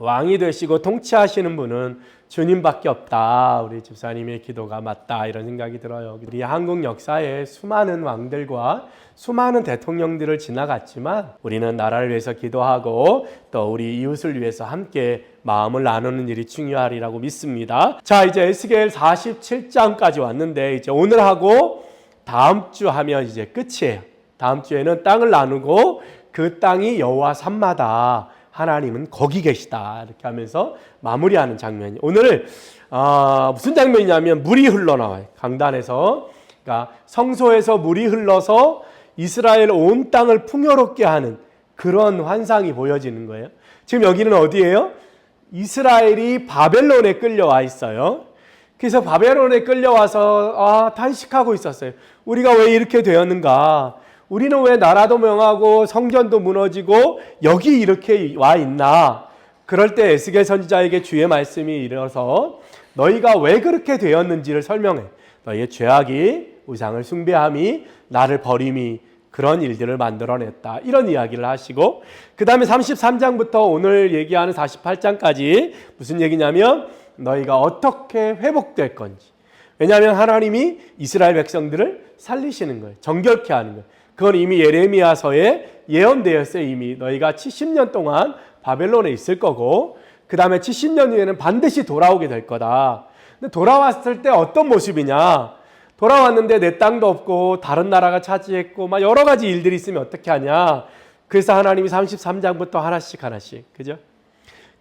왕이 되시고 통치하시는 분은 주님밖에 없다. 우리 집사님의 기도가 맞다. 이런 생각이 들어요. 우리 한국 역사에 수많은 왕들과 수많은 대통령들을 지나갔지만 우리는 나라를 위해서 기도하고 또 우리 이웃을 위해서 함께 마음을 나누는 일이 중요하리라고 믿습니다. 자, 이제 에스겔 47장까지 왔는데 이제 오늘 하고 다음 주 하면 이제 끝이에요. 다음 주에는 땅을 나누고 그 땅이 여호와 산마다 하나님은 거기 계시다 이렇게 하면서 마무리하는 장면이 오늘 어, 무슨 장면이냐면 물이 흘러나와요 강단에서 그러니까 성소에서 물이 흘러서 이스라엘 온 땅을 풍요롭게 하는 그런 환상이 보여지는 거예요. 지금 여기는 어디예요? 이스라엘이 바벨론에 끌려와 있어요. 그래서 바벨론에 끌려와서 아, 탄식하고 있었어요. 우리가 왜 이렇게 되었는가? 우리는 왜 나라도 명하고 성전도 무너지고 여기 이렇게 와 있나? 그럴 때 에스겔 선지자에게 주의 말씀이 이르러서 너희가 왜 그렇게 되었는지를 설명해. 너희의 죄악이 우상을 숭배함이 나를 버림이 그런 일들을 만들어냈다. 이런 이야기를 하시고 그 다음에 33장부터 오늘 얘기하는 48장까지 무슨 얘기냐면 너희가 어떻게 회복될 건지. 왜냐하면 하나님이 이스라엘 백성들을 살리시는 거예요. 정결케 하는 거예요. 그건 이미 예레미야서에 예언되었어요. 이미 너희가 70년 동안 바벨론에 있을 거고 그 다음에 70년 후에는 반드시 돌아오게 될 거다. 근데 돌아왔을 때 어떤 모습이냐? 돌아왔는데 내 땅도 없고 다른 나라가 차지했고 막 여러 가지 일들이 있으면 어떻게 하냐? 그래서 하나님이 33장부터 하나씩 하나씩 그죠?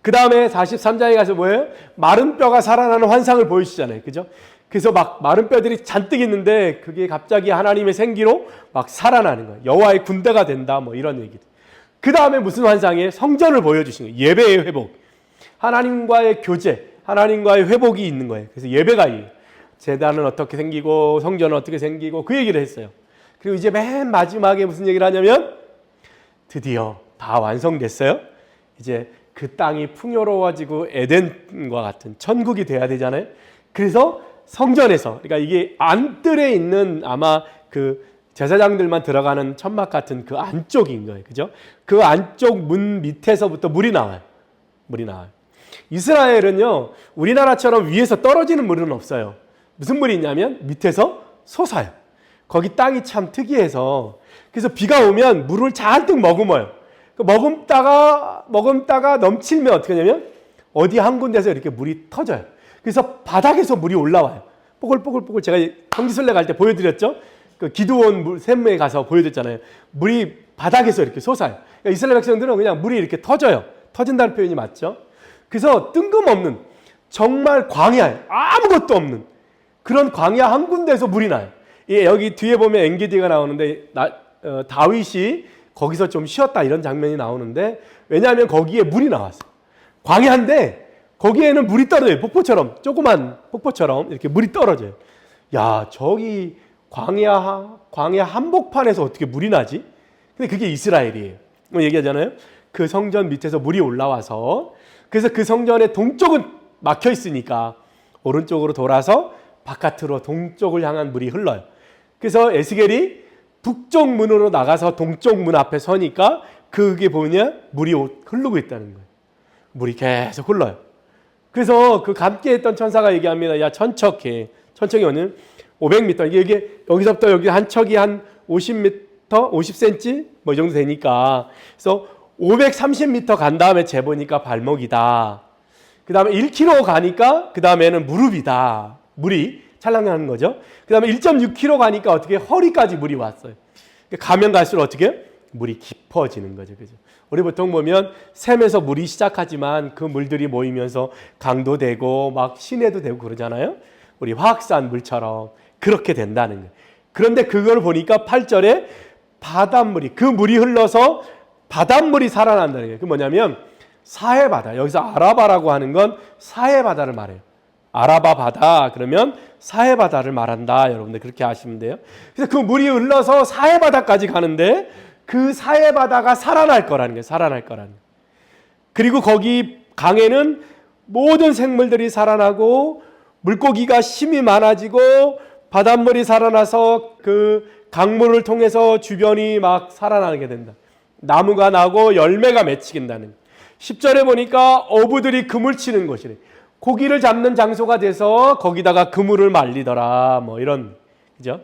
그 다음에 43장에 가서 뭐예요? 마른 뼈가 살아나는 환상을 보여주잖아요. 그죠? 그래서 막 마른 뼈들이 잔뜩 있는데 그게 갑자기 하나님의 생기로 막 살아나는 거예요. 여호와의 군대가 된다. 뭐 이런 얘기들. 그 다음에 무슨 환상이에요? 성전을 보여주시는 거예요. 예배의 회복. 하나님과의 교제, 하나님과의 회복이 있는 거예요. 그래서 예배가 이 재단은 어떻게 생기고 성전은 어떻게 생기고 그 얘기를 했어요. 그리고 이제 맨 마지막에 무슨 얘기를 하냐면 드디어 다 완성됐어요. 이제 그 땅이 풍요로워지고 에덴과 같은 천국이 돼야 되잖아요. 그래서 성전에서 그러니까 이게 안뜰에 있는 아마 그 제사장들만 들어가는 천막 같은 그 안쪽인 거예요. 그죠? 그 안쪽 문 밑에서부터 물이 나와요. 물이 나와요. 이스라엘은요, 우리나라처럼 위에서 떨어지는 물은 없어요. 무슨 물이 있냐면 밑에서 솟아요. 거기 땅이 참 특이해서 그래서 비가 오면 물을 잔뜩 머금어요. 그 머금다가 머금다가 넘치면 어떻게 하냐면 어디 한 군데서 이렇게 물이 터져요. 그래서 바닥에서 물이 올라와요. 뽀글뽀글뽀글 제가 성지순례 갈때 보여드렸죠. 그 기도원 물 샘에 가서 보여드렸잖아요. 물이 바닥에서 이렇게 솟아요. 그러니까 이스라엘 백성들은 그냥 물이 이렇게 터져요. 터진다는 표현이 맞죠. 그래서 뜬금없는 정말 광야에 아무것도 없는 그런 광야 한 군데에서 물이 나요. 예, 여기 뒤에 보면 엔게디가 나오는데 나, 어, 다윗이 거기서 좀 쉬었다 이런 장면이 나오는데 왜냐하면 거기에 물이 나왔어요. 광야인데 거기에는 물이 떨어져요. 폭포처럼 조그만 폭포처럼 이렇게 물이 떨어져요. 야 저기 광야 광야 한복판에서 어떻게 물이 나지? 근데 그게 이스라엘이에요. 뭐 얘기하잖아요. 그 성전 밑에서 물이 올라와서 그래서 그 성전의 동쪽은 막혀 있으니까 오른쪽으로 돌아서 바깥으로 동쪽을 향한 물이 흘러요. 그래서 에스겔이 북쪽 문으로 나가서 동쪽 문 앞에 서니까 그게 보면 물이 흐르고 있다는 거예요. 물이 계속 흘러요. 그래서 그 감게 했던 천사가 얘기합니다. 야, 천척해. 천척이 오늘 500m. 이게, 이게 여기서부터 여기 한 척이 한 50m, 50cm 뭐 이 정도 되니까. 그래서 530m 간 다음에 재보니까 발목이다. 그 다음에 1km 가니까 그 다음에는 무릎이다. 물이 찰랑하는 거죠. 그 다음에 1.6km 가니까 어떻게 허리까지 물이 왔어요. 가면 갈수록 어떻게 물이 깊어지는 거죠. 그죠? 우리 보통 보면 샘에서 물이 시작하지만 그 물들이 모이면서 강도 되고 막 시내도 되고 그러잖아요. 우리 화학산 물처럼 그렇게 된다는 거예요. 그런데 그걸 보니까 8절에 바닷물이 그 물이 흘러서 바닷물이 살아난다는 거예요. 그 뭐냐면 사해 바다. 여기서 아라바라고 하는 건 사해 바다를 말해요. 아라바 바다 그러면 사해 바다를 말한다. 여러분들 그렇게 아시면 돼요. 그래서 그 물이 흘러서 사해 바다까지 가는데 그 사해 바다가 살아날 거라는 거예요. 살아날 거라는. 거예요. 그리고 거기 강에는 모든 생물들이 살아나고 물고기가 힘이 많아지고 바닷물이 살아나서 그 강물을 통해서 주변이 막 살아나게 된다. 나무가 나고 열매가 맺히긴다는. 10절에 보니까 어부들이 그물 치는 곳이래. 고기를 잡는 장소가 돼서 거기다가 그물을 말리더라. 뭐 이런 그죠?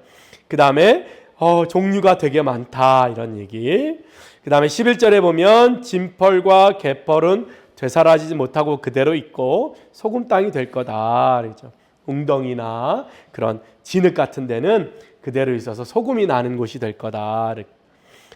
그 다음에 어, 종류가 되게 많다 이런 얘기. 그 다음에 11절에 보면 진펄과 개펄은 되살아지지 못하고 그대로 있고 소금 땅이 될 거다. 그렇죠? 웅덩이나 그런 진흙 같은 데는 그대로 있어서 소금이 나는 곳이 될 거다.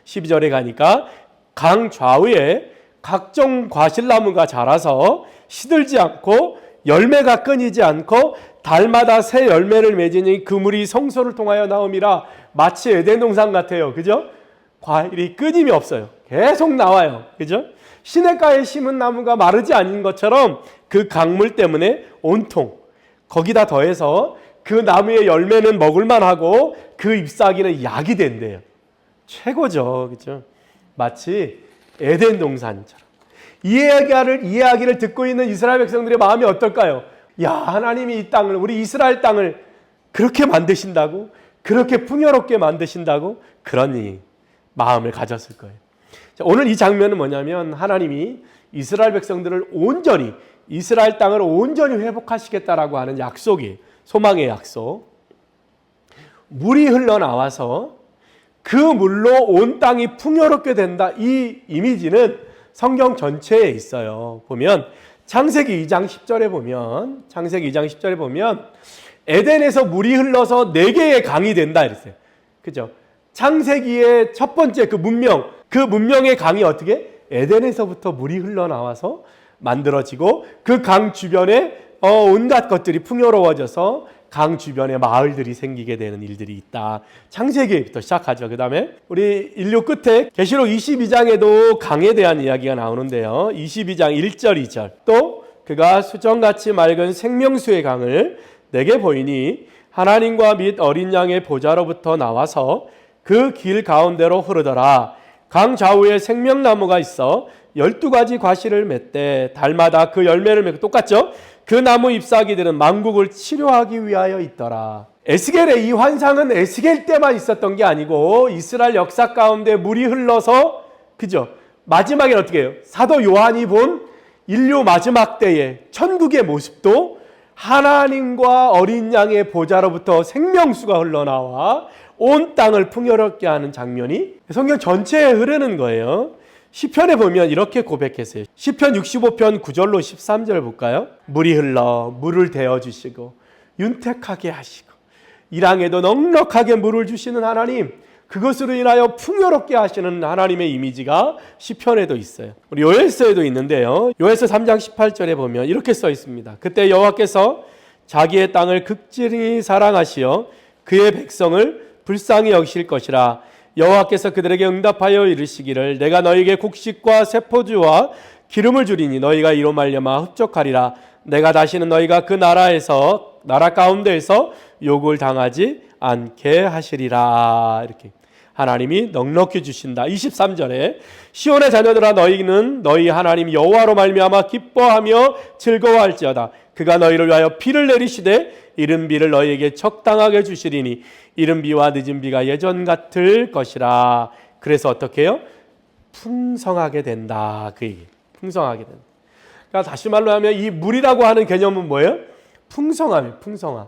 12절에 가니까 강 좌우에 각종 과실나무가 자라서 시들지 않고 열매가 끊이지 않고 달마다 새 열매를 맺으니 그물이 성소를 통하여 나옴이라 마치 에덴 동산 같아요. 그죠? 과일이 끊임이 없어요. 계속 나와요. 그죠? 시냇가에 심은 나무가 마르지 않는 것처럼 그 강물 때문에 온통 거기다 더해서 그 나무의 열매는 먹을만 하고 그 잎사귀는 약이 된대요. 최고죠. 그죠? 마치 에덴 동산처럼. 이 이야기를, 이 이야기를 듣고 있는 이스라엘 백성들의 마음이 어떨까요? 야, 하나님이 이 땅을, 우리 이스라엘 땅을 그렇게 만드신다고? 그렇게 풍요롭게 만드신다고? 그러니 마음을 가졌을 거예요. 자, 오늘 이 장면은 뭐냐면 하나님이 이스라엘 백성들을 온전히 이스라엘 땅을 온전히 회복하시겠다라고 하는 약속이 소망의 약속. 물이 흘러나와서 그 물로 온 땅이 풍요롭게 된다. 이 이미지는 성경 전체에 있어요. 보면 창세기 2장 10절에 보면 창세기 2장 10절에 보면 에덴에서 물이 흘러서 네 개의 강이 된다 이랬어요. 그죠? 창세기의 첫 번째 그 문명, 그 문명의 강이 어떻게 에덴에서부터 물이 흘러나와서 만들어지고 그 강 주변에 어, 온갖 것들이 풍요로워져서 강 주변에 마을들이 생기게 되는 일들이 있다. 창세기부터 시작하죠. 그 다음에 우리 인류 끝에 계시록 22장에도 강에 대한 이야기가 나오는데요. 22장 1절, 2절. 또 그가 수정같이 맑은 생명수의 강을 내게 보이니 하나님과 및 어린 양의 보좌로부터 나와서 그 길 가운데로 흐르더라. 강 좌우에 생명나무가 있어 열두 가지 과실을 맺되 달마다 그 열매를 맺고 똑같죠? 그 나무 잎사귀들은 만국을 치료하기 위하여 있더라. 에스겔의 이 환상은 에스겔 때만 있었던 게 아니고 이스라엘 역사 가운데 물이 흘러서 그죠? 마지막에 어떻게 해요? 사도 요한이 본 인류 마지막 때의 천국의 모습도 하나님과 어린 양의 보좌로부터 생명수가 흘러나와 온 땅을 풍요롭게 하는 장면이 성경 전체에 흐르는 거예요. 시편에 보면 이렇게 고백했어요. 시편 65편 9절로 13절 볼까요? 물이 흘러 물을 대어 주시고 윤택하게 하시고 이랑에도 넉넉하게 물을 주시는 하나님 그것으로 인하여 풍요롭게 하시는 하나님의 이미지가 시편에도 있어요. 우리 요엘서에도 있는데요. 요엘서 3장 18절에 보면 이렇게 써 있습니다. 그때 여호와께서 자기의 땅을 극진히 사랑하시어 그의 백성을 불쌍히 여기실 것이라 여호와께서 그들에게 응답하여 이르시기를 내가 너에게 곡식과 세포주와 기름을 주리니 너희가 이로 말려마 흡족하리라 내가 다시는 너희가 그 나라에서 나라 가운데에서 욕을 당하지 않게 하시리라 이렇게 하나님이 넉넉히 주신다. 23절에 시온의 자녀들아 너희는 너희 하나님 여호와로 말미암아 기뻐하며 즐거워할지어다. 그가 너희를 위하여 비를 내리시되 이른 비를 너희에게 적당하게 주시리니 이른 비와 늦은 비가 예전 같을 것이라. 그래서 어떻게 해요? 풍성하게 된다. 그 얘기. 풍성하게 된다. 그러니까 다시 말로 하면 이 물이라고 하는 개념은 뭐예요? 풍성함, 풍성함.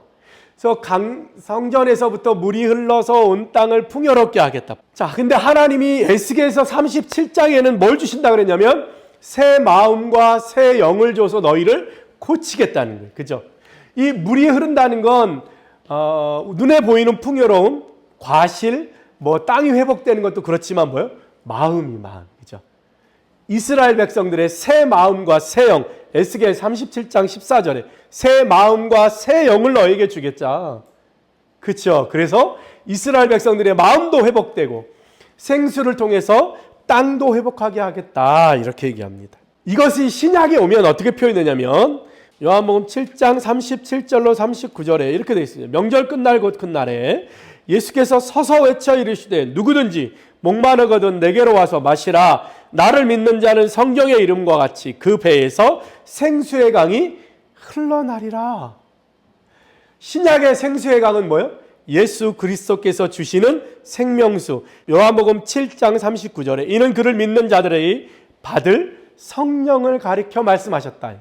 그래서 강 성전에서부터 물이 흘러서 온 땅을 풍요롭게 하겠다. 자, 근데 하나님이 에스겔서 37장에는 뭘 주신다 그랬냐면 새 마음과 새 영을 줘서 너희를 고치겠다는 거예요. 그죠? 이 물이 흐른다는 건 어, 눈에 보이는 풍요로움, 과실, 뭐 땅이 회복되는 것도 그렇지만 뭐요? 마음이 마음. 이스라엘 백성들의 새 마음과 새 영, 에스겔 37장 14절에 새 마음과 새 영을 너에게 주겠자. 그렇죠. 그래서 이스라엘 백성들의 마음도 회복되고 생수를 통해서 땅도 회복하게 하겠다. 이렇게 얘기합니다. 이것이 신약에 오면 어떻게 표현되냐면 요한복음 7장 37절로 39절에 이렇게 되어 있습니다. 명절 끝날 곧 끝날에 예수께서 서서 외쳐 이르시되 누구든지 목마르거든 내게로 와서 마시라 나를 믿는 자는 성경의 이름과 같이 그 배에서 생수의 강이 흘러나리라. 신약의 생수의 강은 뭐예요? 예수 그리스도께서 주시는 생명수. 요한복음 7장 39절에 이는 그를 믿는 자들의 받을 성령을 가리켜 말씀하셨다.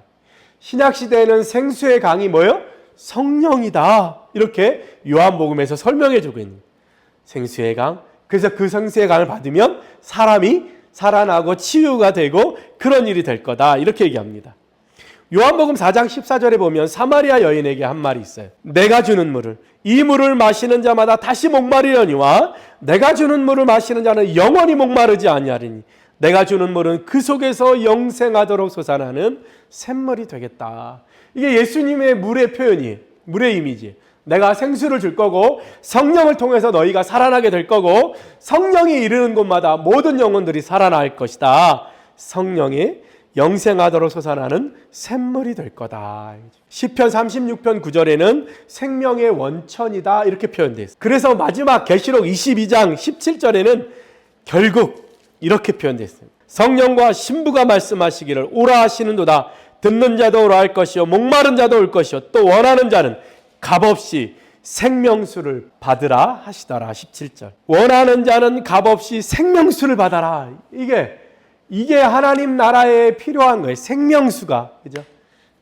신약 시대에는 생수의 강이 뭐요? 성령이다. 이렇게 요한복음에서 설명해 주고 있는 생수의 강. 그래서 그 생수의 강을 받으면 사람이 살아나고 치유가 되고 그런 일이 될 거다. 이렇게 얘기합니다. 요한복음 4장 14절에 보면 사마리아 여인에게 한 말이 있어요. 내가 주는 물을 이 물을 마시는 자마다 다시 목마르려니와 내가 주는 물을 마시는 자는 영원히 목마르지 아니하리니 내가 주는 물은 그 속에서 영생하도록 솟아나는 샘물이 되겠다. 이게 예수님의 물의 표현이에요. 물의 이미지. 내가 생수를 줄 거고 성령을 통해서 너희가 살아나게 될 거고 성령이 이르는 곳마다 모든 영혼들이 살아날 것이다. 성령이 영생하도록 솟아나는 샘물이 될 거다. 시편 36편 9절에는 생명의 원천이다 이렇게 표현되어 있어요. 그래서 마지막 계시록 22장 17절에는 결국 이렇게 표현되어 있습니다. 성령과 신부가 말씀하시기를 오라 하시는도다. 듣는 자도 오라 할 것이요 목마른 자도 올 것이요 또 원하는 자는 값없이 생명수를 받으라 하시더라 17절. 원하는 자는 값없이 생명수를 받아라. 이게 이게 하나님 나라에 필요한 거예요. 생명수가. 그죠?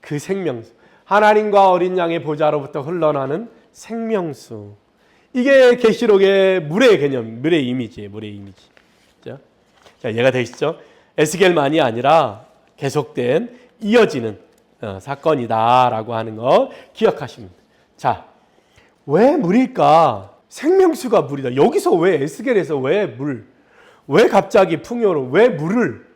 그 생명수. 하나님과 어린 양의 보좌로부터 흘러나는 생명수. 이게 계시록의 물의 개념, 물의 이미지예요. 물의 이미지. 그죠? 자, 이해가 되시죠? 에스겔만이 아니라 계속된 이어지는 어, 사건이다라고 하는 거 기억하십니다. 자, 왜 물일까? 생명수가 물이다. 여기서 왜 에스겔에서 왜 물? 왜 갑자기 풍요로 왜 물을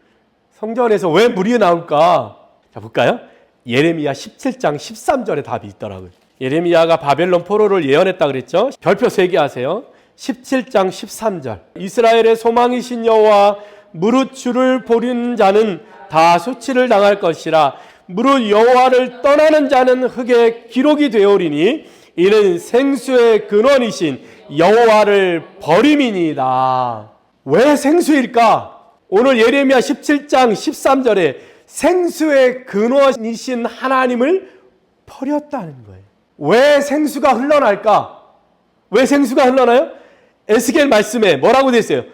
성전에서 왜 물이 나올까? 자 볼까요? 예레미야 17장 13절에 답이 있더라고요. 예레미야가 바벨론 포로를 예언했다 그랬죠? 별표 3개 하세요. 17장 13절. 이스라엘의 소망이신 여호와 무릇 주를 보리는 자는 다 수치를 당할 것이라 무릇 여호와를 떠나는 자는 흙에 기록이 되오리니 이는 생수의 근원이신 여호와를 버림이니이다. 왜 생수일까? 오늘 예레미야 17장 13절에 생수의 근원이신 하나님을 버렸다는 거예요. 왜 생수가 흘러날까? 왜 생수가 흘러나요? 에스겔 말씀에 뭐라고 되어 있어요?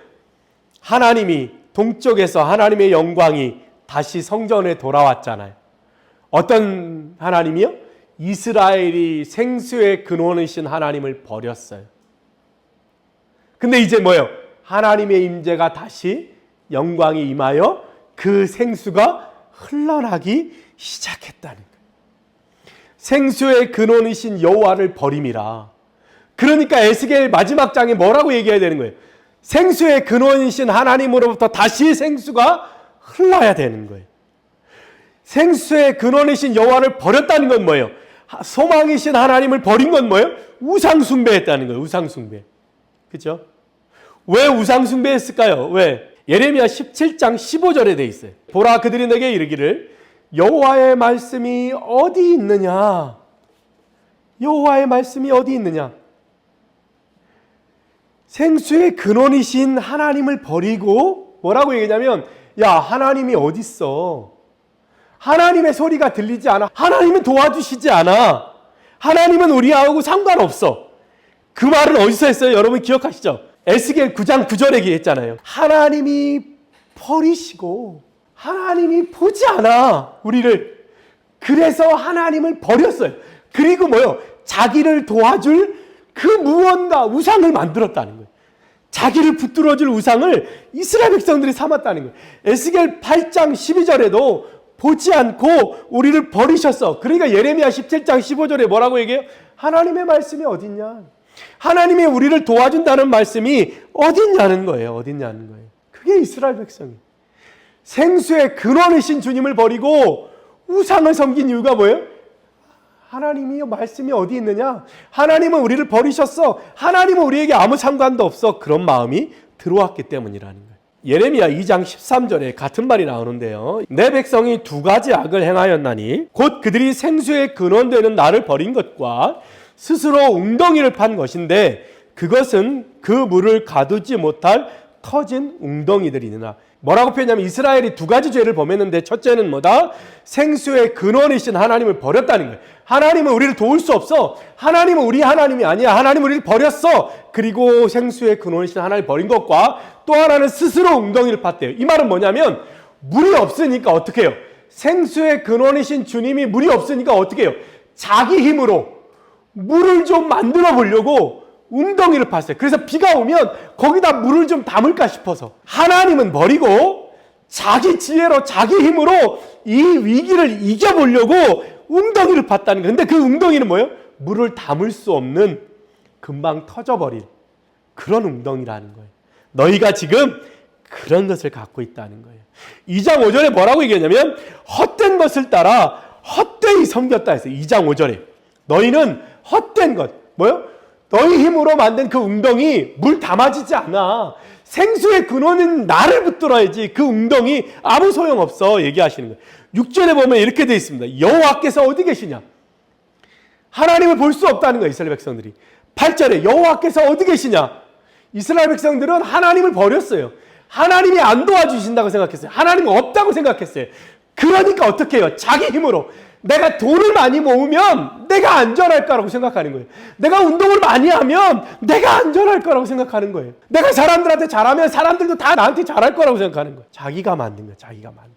하나님이 동쪽에서 하나님의 영광이 다시 성전에 돌아왔잖아요. 어떤 하나님이요? 이스라엘이 생수의 근원이신 하나님을 버렸어요. 근데 이제 뭐예요? 하나님의 임재가 다시 영광이 임하여 그 생수가 흘러나기 시작했다는 거예요. 생수의 근원이신 여호와를 버림이라. 그러니까 에스겔 마지막 장에 뭐라고 얘기해야 되는 거예요? 생수의 근원이신 하나님으로부터 다시 생수가 흘러야 되는 거예요. 생수의 근원이신 여호와를 버렸다는 건 뭐예요? 소망이신 하나님을 버린 건 뭐예요? 우상 숭배했다는 거예요. 우상 숭배. 그죠? 왜 우상 숭배했을까요? 왜? 예레미야 17장 15절에 돼 있어요. 보라 그들이 내게 이르기를 여호와의 말씀이 어디 있느냐? 여호와의 말씀이 어디 있느냐? 생수의 근원이신 하나님을 버리고 뭐라고 얘기냐면 야 하나님이 어디 있어? 하나님의 소리가 들리지 않아. 하나님은 도와주시지 않아. 하나님은 우리하고 상관없어. 그 말을 어디서 했어요? 여러분 기억하시죠? 에스겔 9장 9절에 얘기했잖아요. 하나님이 버리시고 하나님이 보지 않아. 우리를. 그래서 하나님을 버렸어요. 그리고 뭐요? 자기를 도와줄 그 무언가 우상을 만들었다는 거예요. 자기를 붙들어줄 우상을 이스라엘 백성들이 삼았다는 거예요. 에스겔 8장 12절에도 보지 않고 우리를 버리셨어. 그러니까 예레미야 17장 15절에 뭐라고 얘기해요? 하나님의 말씀이 어딨냐? 하나님이 우리를 도와준다는 말씀이 어딨냐는 거예요. 어딨냐는 거예요. 그게 이스라엘 백성이. 생수의 근원이신 주님을 버리고 우상을 섬긴 이유가 뭐예요? 하나님이 말씀이 어디 있느냐? 하나님은 우리를 버리셨어. 하나님은 우리에게 아무 상관도 없어. 그런 마음이 들어왔기 때문이라는 거예요. 예레미야 2장 13절에 같은 말이 나오는데요. 내 백성이 두 가지 악을 행하였나니 곧 그들이 생수의 근원되는 나를 버린 것과 스스로 웅덩이를 판 것인데 그것은 그 물을 가두지 못할 터진 웅덩이들이니라. 뭐라고 표현하면 이스라엘이 두 가지 죄를 범했는데 첫째는 뭐다? 생수의 근원이신 하나님을 버렸다는 거예요. 하나님은 우리를 도울 수 없어. 하나님은 우리 하나님이 아니야. 하나님은 우리를 버렸어. 그리고 생수의 근원이신 하나님을 버린 것과 또 하나는 스스로 웅덩이를 팠대요. 이 말은 뭐냐면 물이 없으니까 어떻게 해요? 생수의 근원이신 주님이 물이 없으니까 어떻게 해요? 자기 힘으로 물을 좀 만들어 보려고 웅덩이를 팠어요. 그래서 비가 오면 거기다 물을 좀 담을까 싶어서 하나님은 버리고 자기 지혜로 자기 힘으로 이 위기를 이겨보려고 웅덩이를 팠다는 거예요. 근데 그 웅덩이는 뭐예요? 물을 담을 수 없는 금방 터져버릴 그런 웅덩이라는 거예요. 너희가 지금 그런 것을 갖고 있다는 거예요. 2장 5절에 뭐라고 얘기하냐면 헛된 것을 따라 헛되이 섬겼다 했어요. 2장 5절에. 너희는 헛된 것. 뭐요? 너희 힘으로 만든 그 웅덩이 물 담아지지 않아. 생수의 근원은 나를 붙들어야지. 그 웅덩이 아무 소용 없어. 얘기하시는 거예요. 6절에 보면 이렇게 되어 있습니다. 여호와께서 어디 계시냐? 하나님을 볼 수 없다는 거예요. 이스라엘 백성들이. 8절에 여호와께서 어디 계시냐? 이스라엘 백성들은 하나님을 버렸어요. 하나님이 안 도와주신다고 생각했어요. 하나님 없다고 생각했어요. 그러니까 어떻게 해요? 자기 힘으로. 내가 돈을 많이 모으면 내가 안전할 거라고 생각하는 거예요. 내가 운동을 많이 하면 내가 안전할 거라고 생각하는 거예요. 내가 사람들한테 잘하면 사람들도 다 나한테 잘할 거라고 생각하는 거예요. 자기가 만든 거예요. 자기가 만든.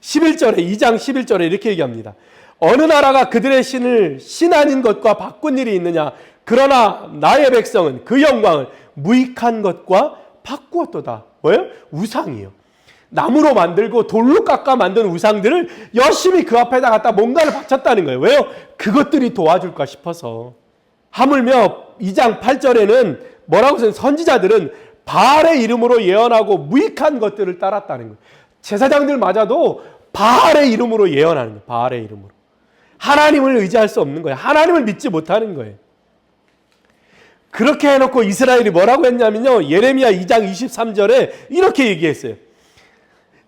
11절에 2장 11절에 이렇게 얘기합니다. 어느 나라가 그들의 신을 신 아닌 것과 바꾼 일이 있느냐? 그러나 나의 백성은 그 영광을 무익한 것과 바꾸었도다. 뭐예요? 우상이요. 나무로 만들고 돌로 깎아 만든 우상들을 열심히 그 앞에다 갖다 뭔가를 바쳤다는 거예요. 왜요? 그것들이 도와줄까 싶어서. 하물며 2장 8절에는 뭐라고 써요? 선지자들은 바알의 이름으로 예언하고 무익한 것들을 따랐다는 거예요. 제사장들 맞아도 바알의 이름으로 예언하는 거예요. 바알의 이름으로. 하나님을 의지할 수 없는 거예요. 하나님을 믿지 못하는 거예요. 그렇게 해놓고 이스라엘이 뭐라고 했냐면요. 예레미야 2장 23절에 이렇게 얘기했어요.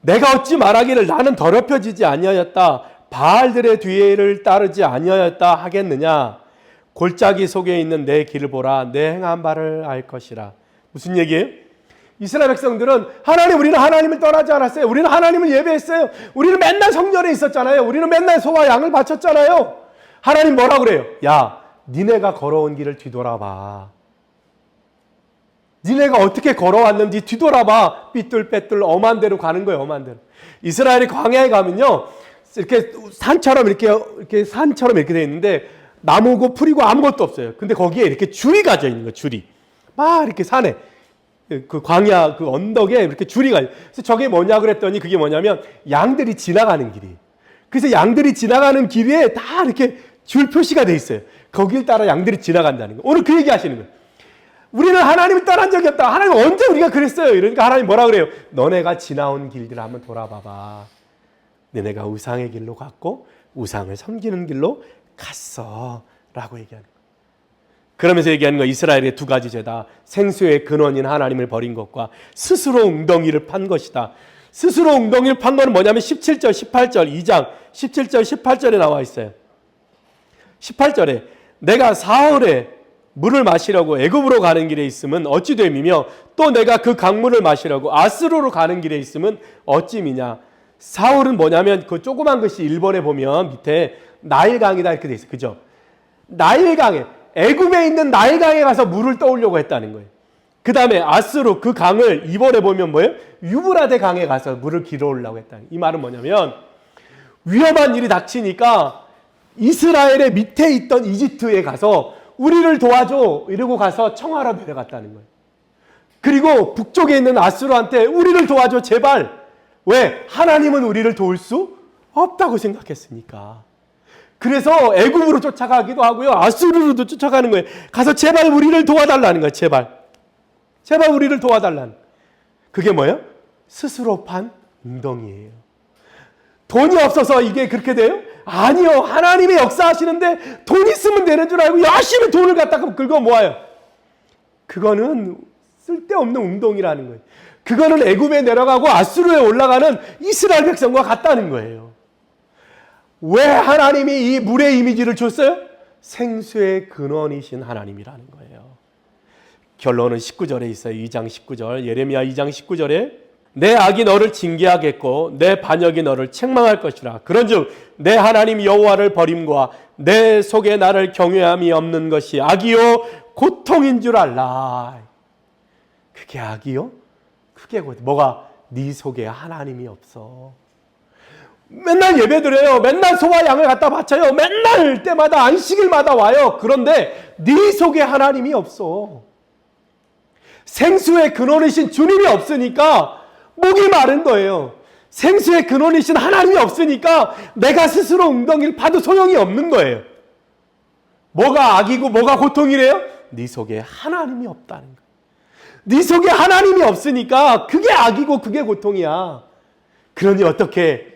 내가 어찌 말하기를 나는 더럽혀지지 아니하였다. 바알들의 뒤를 따르지 아니하였다 하겠느냐. 골짜기 속에 있는 내 길을 보라. 내 행한 바를 알 것이라. 무슨 얘기예요? 이스라엘 백성들은 하나님 우리는 하나님을 떠나지 않았어요. 우리는 하나님을 예배했어요. 우리는 맨날 성전에 있었잖아요. 우리는 맨날 소와 양을 바쳤잖아요. 하나님 뭐라 그래요? 야, 니네가 걸어온 길을 뒤돌아봐. 니네가 어떻게 걸어왔는지 뒤돌아봐. 삐뚤빼뚤 엄한 데로 가는 거예요. 엄한 데로. 이스라엘이 광야에 가면요. 이렇게 산처럼 이렇게 이렇게 산처럼 이렇게 돼 있는데 나무고 풀이고 아무것도 없어요. 근데 거기에 이렇게 줄이 가져 있는 거예요. 줄이. 막 이렇게 산에 그 광야 그 언덕에 이렇게 줄이 가. 그래서 저게 뭐냐 그랬더니 그게 뭐냐면 양들이 지나가는 길이. 그래서 양들이 지나가는 길에 다 이렇게 줄 표시가 돼 있어요. 거길 따라 양들이 지나간다는 거. 오늘 그 얘기 하시는 거예요. 우리는 하나님을 떠난 적이 없다. 하나님 언제 우리가 그랬어요? 이러니까 하나님 뭐라 그래요? 너네가 지나온 길들 한번 돌아봐봐. 너네가 우상의 길로 갔고 우상을 섬기는 길로 갔어. 라고 얘기하는 거예요. 그러면서 얘기하는 거 이스라엘의 두 가지 죄다. 생수의 근원인 하나님을 버린 것과 스스로 웅덩이를 판 것이다. 스스로 웅덩이를 판 거는 뭐냐면 17절, 18절, 2장 17절, 18절에 나와 있어요. 18절에 내가 사흘에 물을 마시려고 애굽으로 가는 길에 있으면 어찌 됨이며 또 내가 그 강물을 마시려고 아스로로 가는 길에 있으면 어찌미냐? 사울은 뭐냐면 그 조그만 것이 일본에 보면 밑에 나일강이다 이렇게 돼 있어요. 그죠? 나일강에 애굽에 있는 나일강에 가서 물을 떠오려고 했다는 거예요. 그 다음에 아스로 그 강을 이번에 보면 뭐예요? 유브라데 강에 가서 물을 길어오려고 했다는 이 말은 뭐냐면 위험한 일이 닥치니까 이스라엘의 밑에 있던 이집트에 가서 우리를 도와줘 이러고 가서 청하러 내려갔다는 거예요. 그리고 북쪽에 있는 아수르한테 우리를 도와줘 제발. 왜? 하나님은 우리를 도울 수 없다고 생각했으니까. 그래서 애굽으로 쫓아가기도 하고요. 아수르로도 쫓아가는 거예요. 가서 제발 우리를 도와달라는 거예요. 제발. 제발 우리를 도와달라는. 그게 뭐예요? 스스로 판 웅덩이에요. 돈이 없어서 이게 그렇게 돼요? 아니요. 하나님의 역사하시는데 돈 있으면 되는 줄 알고 열심히 돈을 갖다가 긁어 모아요. 그거는 쓸데없는 운동이라는 거예요. 그거는 애굽에 내려가고 아수르에 올라가는 이스라엘 백성과 같다는 거예요. 왜 하나님이 이 물의 이미지를 줬어요? 생수의 근원이신 하나님이라는 거예요. 결론은 19절에 있어요. 2장 19절. 예레미야 2장 19절에 내 악이 너를 징계하겠고 내 반역이 너를 책망할 것이라. 그런즉 내 하나님 여호와를 버림과 내 속에 나를 경외함이 없는 것이 악이요 고통인 줄 알라. 그게 악이요? 그게 뭐가 네 속에 하나님이 없어. 맨날 예배 드려요. 맨날 소와 양을 갖다 바쳐요. 맨날 때마다 안식일마다 와요. 그런데 네 속에 하나님이 없어. 생수의 근원이신 주님이 없으니까 목이 마른 거예요. 생수의 근원이신 하나님이 없으니까 내가 스스로 웅덩이를 파도 소용이 없는 거예요. 뭐가 악이고 뭐가 고통이래요? 네 속에 하나님이 없다는 거예요. 네 속에 하나님이 없으니까 그게 악이고 그게 고통이야. 그러니 어떻게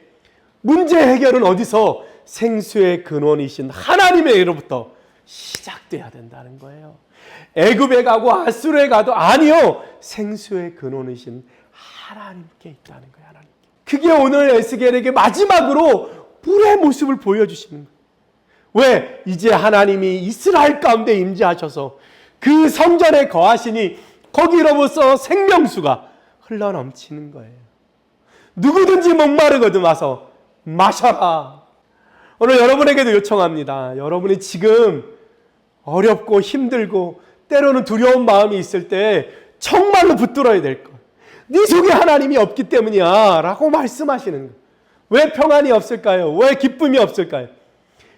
문제 해결은 어디서 생수의 근원이신 하나님에게로부터 시작돼야 된다는 거예요. 애굽에 가고 아수르에 가도 아니요. 생수의 근원이신 하나님께 있다는 거예요. 하나님. 그게 오늘 에스겔에게 마지막으로 불의 모습을 보여주시는 거예요. 왜? 이제 하나님이 이스라엘 가운데 임재하셔서 그 성전에 거하시니 거기로부터 생명수가 흘러 넘치는 거예요. 누구든지 목마르거든 와서 마셔라. 오늘 여러분에게도 요청합니다. 여러분이 지금 어렵고 힘들고 때로는 두려운 마음이 있을 때 정말로 붙들어야 될 것. 네 속에 하나님이 없기 때문이야. 라고 말씀하시는 거예요. 왜 평안이 없을까요? 왜 기쁨이 없을까요?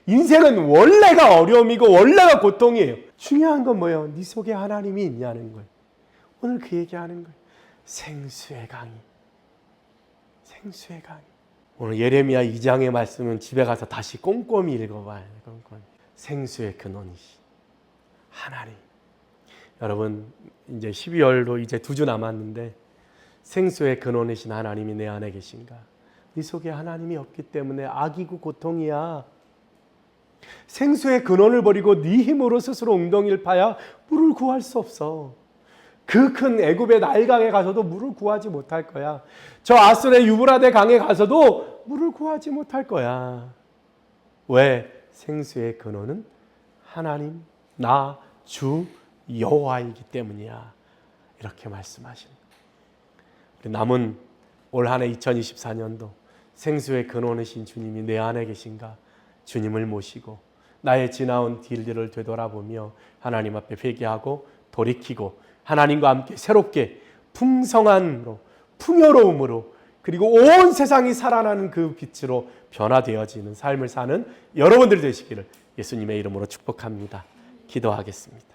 인생은 원래가 어려움이고 원래가 고통이에요. 중요한 건 뭐예요? 네 속에 하나님이 있냐는 거예요. 오늘 그 얘기하는 거예요. 생수의 강이. 생수의 강이. 오늘 예레미야 2장의 말씀은 집에 가서 다시 꼼꼼히 읽어봐야 돼요. 꼼꼼히. 생수의 근원이시. 하나님. 여러분 이제 12월도 이제 두 주 남았는데 생수의 근원이신 하나님이 내 안에 계신가? 네 속에 하나님이 없기 때문에 악이고 고통이야. 생수의 근원을 버리고 네 힘으로 스스로 웅덩이를 파야 물을 구할 수 없어. 그 큰 애굽의 나일강에 가서도 물을 구하지 못할 거야. 저 아술의 유브라데 강에 가서도 물을 구하지 못할 거야. 왜? 생수의 근원은 하나님, 나, 주, 여호와이기 때문이야. 이렇게 말씀하시는 우리 남은 올 한 해 2024년도 생수의 근원이신 주님이 내 안에 계신가? 주님을 모시고 나의 지나온 딜들을 되돌아보며 하나님 앞에 회개하고 돌이키고 하나님과 함께 새롭게 풍성한으로 풍요로움으로 그리고 온 세상이 살아나는 그 빛으로 변화되어지는 삶을 사는 여러분들 되시기를 예수님의 이름으로 축복합니다. 기도하겠습니다.